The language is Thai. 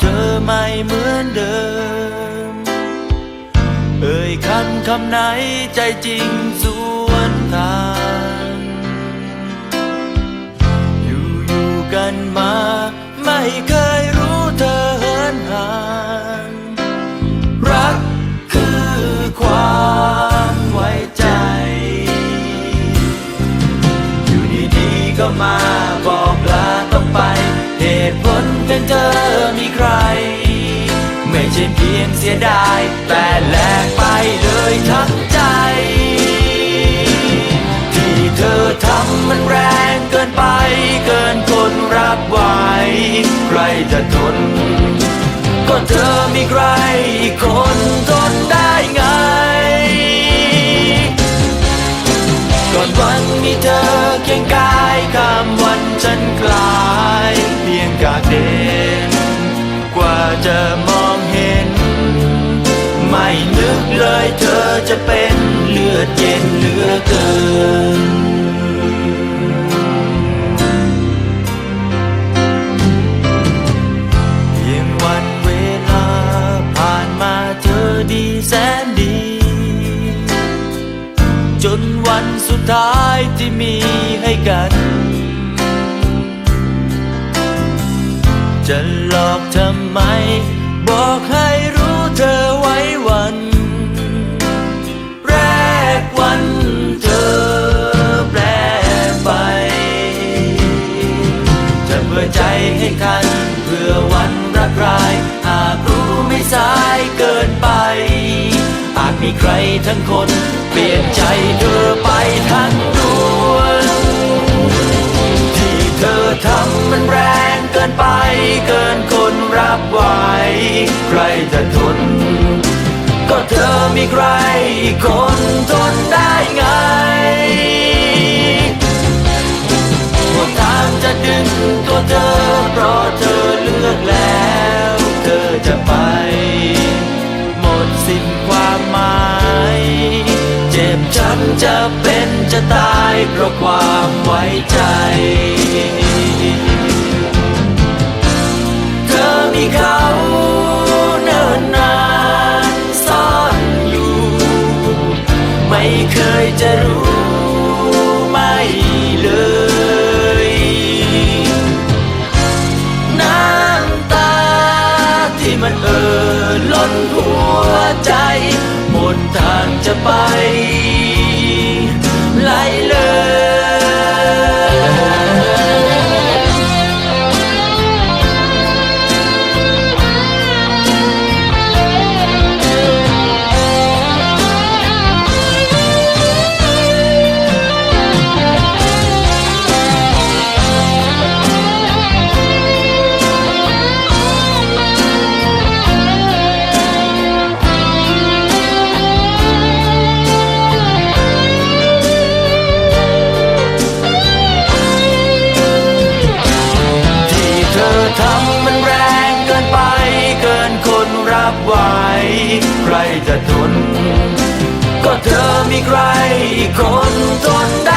เธอไม่เหมือนเดิม เอ่ยคำคำไหนใจจริงสวนทาง อยู่อยู่กันมา ไม่เคยรู้เธอเหินห่าง รักคือความไว้ใจ อยู่ดีๆก็มา ลเพียงเธอมีใคร ไม่ใช่เพียงเสียดาย แต่แลกไปเลยทั้งใจ ที่เธอทำมันแรงเกินไป เกินคนรับไหวใครจะทนก็เธอมีใครอีกคนทนได้ไง ก่อนวันมีเธอเคียงกาย ข้ามวันฉันกลายเพียงกากเดนกว่าจะมองเห็น ไม่นึกเลยเธอจะเป็นเลือดเย็นเหลือเกินเพียงวันเวลาผ่านมาเธอดีแสนดี จนวันสุดท้ายที่มีให้กัน จะหลอกทำไม บอกให้ มีใครทั้งคน เปลี่ยนใจเธอไปทั้งดวงที่เธอทำมันแรงเกินไป เกินคนรับไหวใครจะทน ก็เธอมีใครอีกคนทนได้ไงหมดทางจะดึงตัวเธอ เพราะเธอเลือกแล้ว เธอจะไป จ็บช้ำจะเป็นจะตายเพราะความไว้ใจ เธอมีเขาเนิ่นนานซ่อนอยู่ ไม่เคยจะรู้ไม่เลยน้ำตาที่มันเอ่อล้นหัวใจ หมดทางจะไป จะทน ก็เธอมีใครอีกคนทน